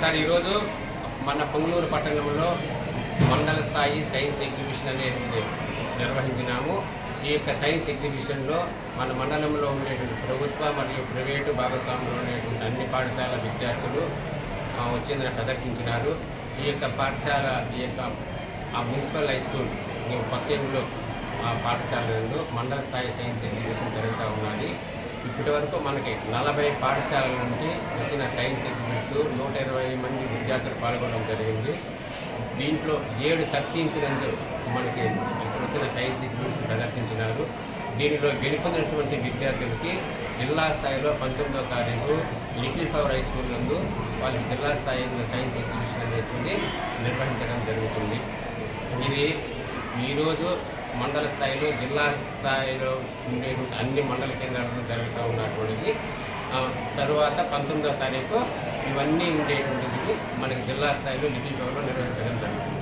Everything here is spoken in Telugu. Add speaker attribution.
Speaker 1: సార్ ఈరోజు మన పొంగనూరు పట్టణంలో మండల స్థాయి సైన్స్ ఎగ్జిబిషన్ అనేది నిర్వహించినాము. ఈ యొక్క సైన్స్ ఎగ్జిబిషన్లో మన మండలంలో ఉండేటువంటి ప్రభుత్వ మరియు ప్రైవేటు భాగస్వాములు ఉండేటువంటి అన్ని పాఠశాల విద్యార్థులు వచ్చిందని ప్రదర్శించినారు. ఈ యొక్క పాఠశాల ఈ యొక్క ఆ మున్సిపల్ హై స్కూల్ ఈ ఆ పాఠశాల మండల స్థాయి సైన్స్ ఎగ్జిబిషన్ జరుగుతూ ఉన్నది. ఇప్పటి వరకు మనకి నలభై పాఠశాలల నుండి వచ్చిన సైన్స్ ఎగ్జిబిట్స్ నూట ఇరవై మంది విద్యార్థులు పాల్గొనడం జరిగింది. దీంట్లో ఏడు సర్కించినందు మనకి ఇక్కడ వచ్చిన సైన్స్ ఎగ్జిబిట్స్ ప్రదర్శించినారు. దీనిలో గెలుపొందినటువంటి విద్యార్థులకి జిల్లా స్థాయిలో పంతొమ్మిదవ తారీఖు లిటిల్ పవర్ హై స్కూల్ నందు వాళ్ళకి జిల్లా స్థాయిలో సైన్స్ ఎగ్జిబిషన్ అనేది నిర్వహించడం జరుగుతుంది. ఇది ఈరోజు మండల స్థాయిలో జిల్లా స్థాయిలో ఉండే అన్ని మండల కేంద్రాలలో జరుగుతూ ఉన్నటువంటిది. తరువాత పంతొమ్మిదవ తారీఖు ఇవన్నీ ఉండేటువంటిది మనకి జిల్లా స్థాయిలో లిటిల్ పవర్లో నిర్వహించడం జరుగుతుంది.